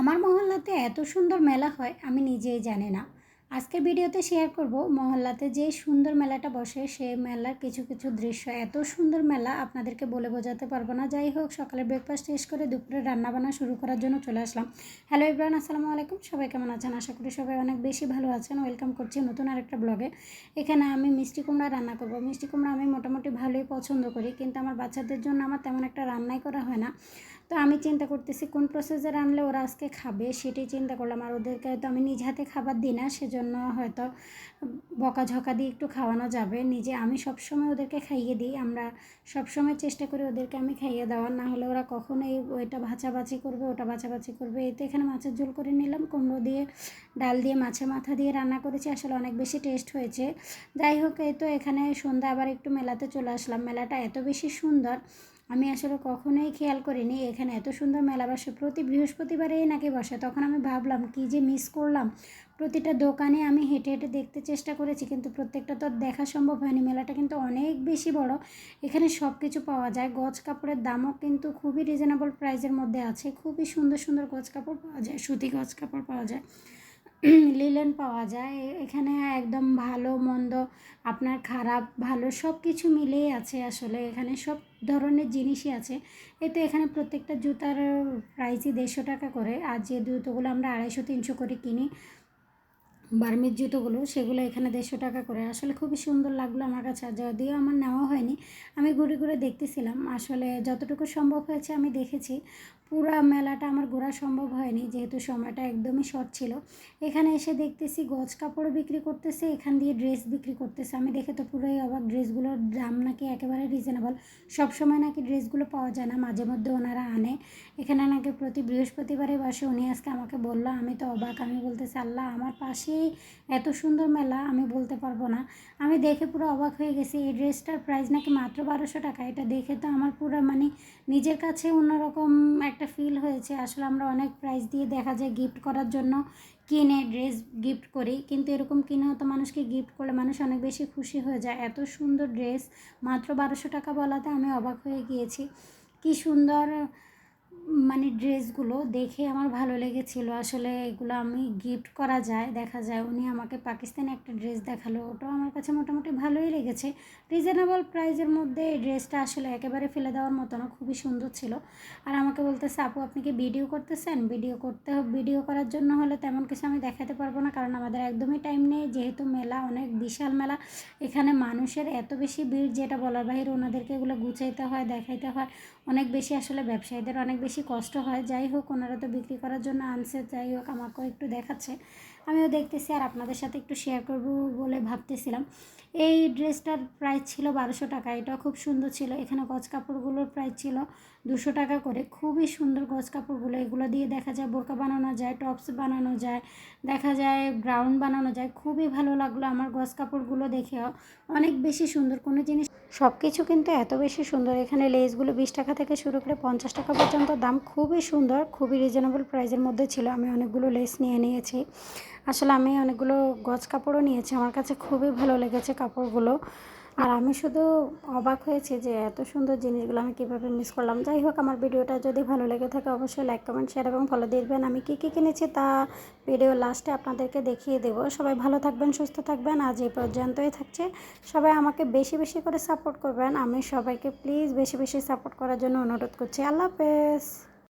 আমার মহল্লাতে এত সুন্দর মেলা হয়, আমি নিজেই জানি না। আজকের ভিডিওতে শেয়ার করব মহল্লাতে যে সুন্দর মেলাটা বসে, সে মেলার কিছু কিছু দৃশ্য। এত সুন্দর মেলা, আপনাদেরকে বলে বোঝাতে পারব না। যাই হোক সকালে ব্রেকফাস্ট শেষ করে দুপুরে রান্নাবান্না শুরু করার জন্য চলে আসলাম। হ্যালো ইব্রান আসসালামু আলাইকুম। সবাই কেমন আছেন? আশা করি সবাই অনেক বেশি ভালো আছেন। ওয়েলকাম করছি নতুন আরেকটা ব্লগে এখানে আমি মিষ্টি কুমড়া রান্না করব। মিষ্টি কুমড়া আমি মোটামুটি ভালোই পছন্দ করি, কিন্তু আমার বাচ্চাদের জন্য আমার তেমন একটা রান্নাই করা হয় না। তো আমি চিন্তা করতেছি, কোন প্রসেসে রানলে ওরা আজকে খাবে সেটাই চিন্তা করলাম। আর ওদেরকে হয়তো আমি নিজ হাতে খাবার দিই না, সেজন্য হয়তো বকাঝকা দিয়ে একটু খাওয়ানো যাবে। নিজে আমি সবসময় ওদেরকে খাইয়ে দিই, আমরা সবসময় চেষ্টা করি ওদেরকে আমি খাইয়ে দেওয়ার। না হলে ওরা কখনোই ওইটা ভাচাভাচি করবে, ওটা ভাচাভাচি করবে। এই তো এখানে মাছের ঝোল করে নিলাম, কুমড়ো দিয়ে, ডাল দিয়ে, মাছের মাথা দিয়ে রান্না করেছি। আসলে অনেক বেশি টেস্ট হয়েছে। যাই হোক, এই তো এখানে সন্ধ্যা আবার একটু মেলাতে চলে আসলাম। মেলাটা এত বেশি সুন্দর আমি আসলে কখনোই খেয়াল করিনি, এখানে এত সুন্দর মেলা বসে। প্রতি বৃহস্পতিবারেই নাকি বসে। তখন আমি ভাবলাম, কি যে মিস করলাম। প্রতিটা দোকানে আমি হেঁটে হেঁটে দেখতে চেষ্টা করেছি, কিন্তু প্রত্যেকটা তো দেখা সম্ভব হয়নি। মেলাটা কিন্তু অনেক বেশি বড়। এখানে সব কিছু পাওয়া যায়। গজ কাপড়ের দামও কিন্তু খুবই রিজনেবল প্রাইসের মধ্যে আছে। খুবই সুন্দর সুন্দর গজ কাপড় পাওয়া যায়, সুতি গজ কাপড় পাওয়া যায়। লিলেন পাওয়া যায়। এখানে একদম ভালো, মন্দ, আপনার খারাপ, ভালো সব কিছু মিলেই আছে আসলে। এখানে সব ধরনের জিনিসই আছে। এতে এখানে প্রত্যেকটা জুতার প্রাইসই দেড়শো টাকা করে। আর যে জুতোগুলো আমরা আড়াইশো, তিনশো করে কিনি বার্মির জুতোগুলো, সেগুলো এখানে দেড়শো টাকা করে। আসলে খুবই সুন্দর লাগল আমার কাছে। আর যদিও আমার নেওয়া হয়নি, আমি ঘুরে ঘুরে দেখতেছিলাম। আসলে যতটুকু সম্ভব হয়েছে আমি দেখেছি। পুরো মেলাটা আমার ঘোরা সম্ভব হয়নি, যেহেতু সময়টা একদমই শর্ট ছিল। এখানে এসে দেখতেছি গজ কাপড়ও বিক্রি করতেছে, এখান দিয়ে ড্রেস বিক্রি করতেছে। আমি দেখে তো পুরোই অবাক ড্রেসগুলোর দাম নাকি একেবারে রিজনেবল সবসময় নাকি ড্রেসগুলো পাওয়া যায় না, মাঝে মধ্যে ওনারা আনে। এখানে নাকি প্রতি বৃহস্পতিবারে বসে, উনি আজকে আমাকে বলল, আমি তো অবাক। আমি বলতেছি, আল্লাহ, আমার পাশেই এত সুন্দর মেলা, আমি বলতে পারব না। আমি দেখে পুরো অবাক হয়ে গেছি, এই ড্রেসটার প্রাইস নাকি মাত্র বারোশো টাকা। এটা দেখে তো আমার পুরো মানে নিজের কাছে অন্যরকম একটা ফিল হয়েছে। আসলে আমরা অনেক প্রাইস দিয়ে দেখা যায় গিফট করার জন্য কিনে ড্রেস গিফট করি। কিন্তু এরকম কিনে হতো মানুষকে গিফট করলে মানুষ অনেক বেশি খুশি হয়ে যায়। এত সুন্দর ড্রেস মাত্র বারোশো টাকা বলাতে আমি অবাক হয়ে গিয়েছি। কি সুন্দর মানে ড্রেসগুলো দেখে আমার ভালো লেগেছিল। আসলে এগুলো আমি গিফট করা যায়, দেখা যায়। উনি আমাকে পাকিস্তানি একটা ড্রেস দেখাল, ওটাও আমার কাছে মোটামুটি ভালোই লেগেছে। রিজনেবল প্রাইজের মধ্যে এই ড্রেসটা আসলে একেবারে ফেলে দেওয়ার মতো না, খুবই সুন্দর ছিল। আর আমাকে বলতেছে, আপু, আপনি কি ভিডিও করতেছেন? ভিডিও করতে ভিডিও করার জন্য হলে তেমন কিছু আমি দেখাতে পারব না, কারণ আমাদের একদমই টাইম নেই। যেহেতু মেলা, অনেক বিশাল মেলা, এখানে মানুষের এত বেশি ভিড়, যেটা বলার বাইরে ওনাদেরকে এগুলো গুছাইতে হয়, দেখাইতে হয়। অনেক বেশি আসলে ব্যবসায়ীদের অনেক বেশি কষ্ট হয়। যাই হোক, ওনারা তো বিক্রি করার জন্য আনছে। যাই হোক, আমাকেও একটু দেখাচ্ছে। আমিও দেখতেছি আর আপনাদের সাথে একটু শেয়ার করব বলে ভাবতেছিলাম। এই ড্রেসটার প্রাইস ছিল বারোশো টাকা, এটাও খুব সুন্দর ছিল। এখানে গজ কাপড়গুলোর প্রাইস ছিল দুশো টাকা করে। খুবই সুন্দর গজ কাপড়গুলো, এগুলো দিয়ে দেখা যায় বোরকা বানানো যায় টপস বানানো যায়, দেখা যায় গ্রাউন্ড বানানো যায়। খুবই ভালো লাগল আমার গজ কাপড়গুলো দেখেও। অনেক বেশি সুন্দর, কোনো জিনিস সব কিছু কিন্তু এত বেশি সুন্দর। এখানে লেসগুলো বিশ টাকা থেকে শুরু করে পঞ্চাশ টাকা পর্যন্ত দাম। খুবই সুন্দর, খুবই রিজনেবল প্রাইসের মধ্যে ছিল। আমি অনেকগুলো লেস নিয়ে নিয়েছি। আসলে আমি অনেকগুলো গজ কাপড়ও নিয়েছি, আমার কাছে খুবই ভালো লেগেছে কাপড়গুলো। আর আমি শুধু অবাক হয়েছি যে এত সুন্দর জিনিসগুলো আমি কীভাবে মিস করলাম। যাই হোক, আমার ভিডিওটা যদি ভালো লেগে থাকে অবশ্যই লাইক কমেন্ট শেয়ার এবং ফলো দিবেন আমি কী কী কিনেছি তা ভিডিও লাস্টে আপনাদেরকে দেখিয়ে দেবো। সবাই ভালো থাকবেন, সুস্থ থাকবেন। আজ এই পর্যন্তই থাকছে। সবাই আমাকে বেশি বেশি করে সাপোর্ট করবেন। আমি সবাইকে প্লিজ বেশি বেশি সাপোর্ট করার জন্য অনুরোধ করছি। আল্লাহ হাফেজ।